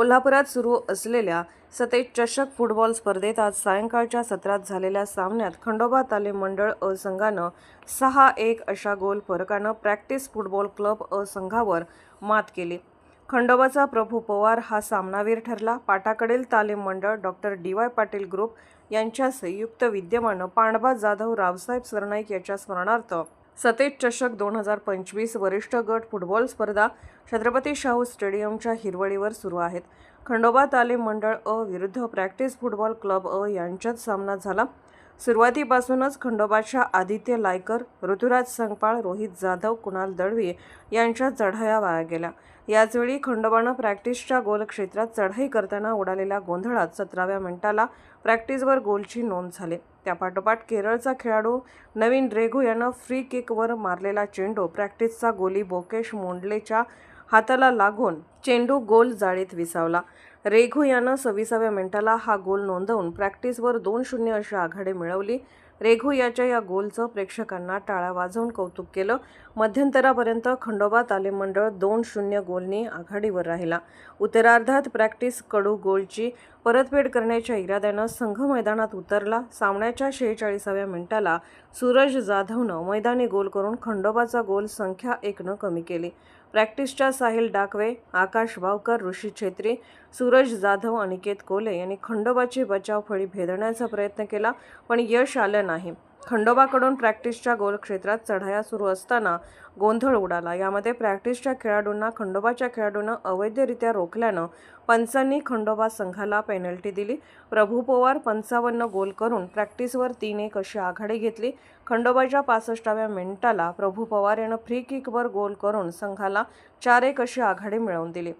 कोल्हापुरात सुरू असलेल्या सतेज चषक फुटबॉल स्पर्धेत आज सायंकाळच्या सत्रात झालेल्या सामन्यात खंडोबा तालीम मंडळ अ संघानं सहा एक अशा गोल फरकानं प्रॅक्टिस फुटबॉल क्लब अ संघावर मात केली. खंडोबाचा प्रभू पवार हा सामनावीर ठरला. पाटाकडील तालीम मंडळ doctor D Y Patil group यांच्या संयुक्त विद्यमानं पांडबा जाधव रावसाहेब सरनाईक याच्या स्मरणार्थ सतेज चषक दोन हजार पंचवीस वरिष्ठ गट फुटबॉल स्पर्धा छत्रपती शाहू स्टेडियमच्या हिरवळीवर सुरू आहेत. खंडोबा तालीम मंडळ अ विरुद्ध प्रॅक्टिस फुटबॉल क्लब अ यांच्यात सामना झाला. सुरुवातीपासूनच खंडोबाच्या आदित्य लायकर ऋतुराज संगपाळ रोहित जाधव कुणाल दळवी यांच्या चढाया वाया गेल्या. याचवेळी खंडोबानं प्रॅक्टिसच्या गोल क्षेत्रात चढाई करताना उडालेल्या गोंधळात सतराव्या मिनिटाला प्रॅक्टिसवर गोलची नोंद झाली. त्यापाठोपाठ केरळचा खेळाडू नवीन रेघू यानं फ्री किकवर मारलेला चेंडू प्रॅक्टिसचा गोली बोकेश मोंडलेच्या हाताला लागून चेंडू गोल जाळीत विसावला. रेघू यानं सव्वीसाव्या मिनिटाला हा गोल नोंदवून प्रॅक्टिसवर दोन शून्य अशी आघाडी मिळवली. रेघू याच्या या गोलचं प्रेक्षकांना टाळा वाजवून कौतुक केलं. मध्यंतरापर्यंत खंडोबा तालीम मंडळ दोन शून्य गोलनी आघाडीवर राहिला. उत्तरार्धात प्रॅक्टिस कडू गोलची परतफेड करण्याच्या इराद्यानं संघ मैदानात उतरला. सामन्याच्या शेहेचाळीसाव्या मिनिटाला सूरज जाधवनं मैदानी गोल करून खंडोबाचा गोल संख्या एकनं कमी केली. प्रॅक्टिसच्या साहिल डाकवे आकाश वावकर ऋषी छेत्री सूरज जाधव अनिकेत कोले यांनी खंडोबाची बचाव फळी भेदण्याचा प्रयत्न केला पण यश आलं नाही. खंडोबाकडून प्रॅक्टिसच्या गोल क्षेत्रात चढाया सुरू असताना गोंधळ उडाला. यामध्ये प्रॅक्टिसच्या खेळाडूंना खंडोबाच्या खेळाडूनं अवैधरित्या रोखल्यानं पंचांनी खंडोबा संघाला पेनल्टी दिली. प्रभू पोवार पंचावन्न गोल करून प्रॅक्टिसवर तीन एक अशी आघाडी घेतली. खंडोबाच्या पासष्टाव्या मिनिटाला प्रभू पवार यानं फ्री किकवर गोल करून संघाला चार एक अशी आघाडी मिळवून दिली.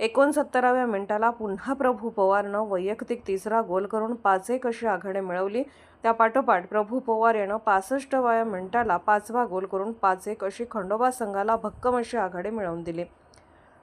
एकोणसत्तराव्या मिनिटाला पुन्हा प्रभू पवारनं वैयक्तिक तिसरा गोल करून पाच एक अशी आघाडी मिळवली? त्यापाठोपाठ प्रभू पवार यानं पासष्टव्या मिनिटाला पाचवा गोल करून पाच एक अशी खंडोबा संघाला भक्कम अशी आघाडी मिळवून दिली.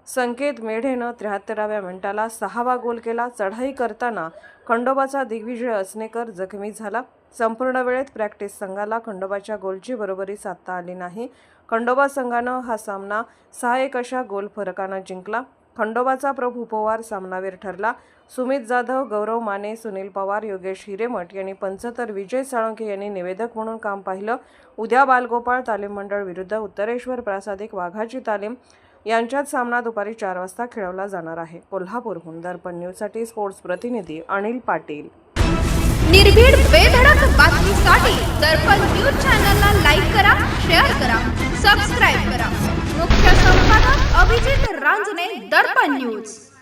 संकेत मेढेनं त्र्याहत्तराव्या मिनिटाला सहावा गोल केला. चढाई करताना खंडोबाचा दिग्विजय असनेकर जखमी झाला. संपूर्ण वेळेत प्रॅक्टिस संघाला खंडोबाच्या गोलची बरोबरी साधता आली नाही. खंडोबा संघानं हा सामना सहा एक अशा गोल फरकानं जिंकला. खंडोबाचा प्रभू पवार सामनावीर ठरला. सुमित जाधव गौरव माने सुनील पवार योगेश हिरेमठ यांनी पंच तर विजय साळुंखे यांनी निवेदक म्हणून काम पाहिलं. उद्या बालगोपाळ तालीम मंडळ विरुद्ध उत्तरेश्वर प्रासादिक वाघाची तालीम यांच्यात सामना दुपारी चार वाजता खेळवला जाणार आहे. कोल्हापूरहून दर्पण न्यूजसाठी स्पोर्ट्स प्रतिनिधी अनिल पाटील. निर्भीड बेधडक बातमीसाठी दर्पण न्यूज चॅनलला लाईक करा. दर्पण न्यूज.